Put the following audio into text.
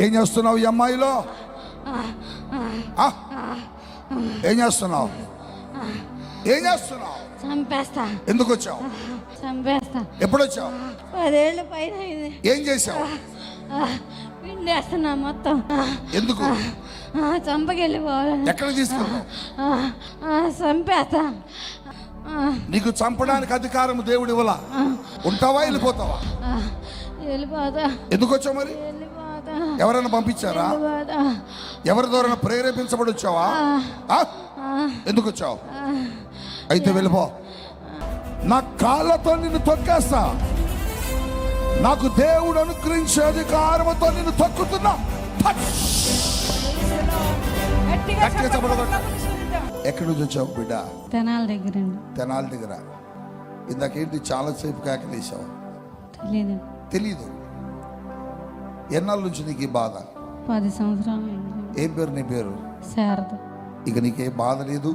ఏం చేస్తున్నావు ఈ అమ్మాయిలో? ఏం చేస్తున్నావు? ఏం చేస్తున్నావు? చంపేస్తా. ఎందుకు వచ్చావు? చంపేస్తా. ఎప్పుడు వచ్చావు పదేళ్ళు పైన ఏం చేసావు పిండేస్తున్నా మొత్తం. ఎందుకు? చంపకెళ్ళిపోవాలి. ఎక్కడ ఆ, చంపేస్తా. నీకు చంపడానికి అధికారం దేవుడు ఇవ్వలా? ఉంటావా వెళ్ళిపోతావా? వెళ్ళిపోతా. ఎందుకు వచ్చావు మరి? వెళ్ళిపోతా ఎవరైనా పంపించారా? ఎవరి ద్వారా ప్రేరేపించబడి వచ్చావా? ఎందుకు వచ్చావు? అయితే వెళ్ళిపో. నా కాళ్ళతో నిన్ను తొక్కేస్తా. నాకు దేవుడు అనుగ్రహించే అధికారముతో నిన్ను తొక్కుతున్నా. ఎక్కడి నుంచి వచ్చావు బిడ్డ? తెనాల దగ్గరండి తెనాలి దగ్గర. ఇందాకేంటి చాలాసేపు కేకలేసావు? తెలియదు ఎన్నాళ్ళ నుంచి నీకు ఈ బాధ? పది సంవత్సరాలు ఏం పేరు నీ పేరు? శారద. ఇక నీకే బాధ లేదు.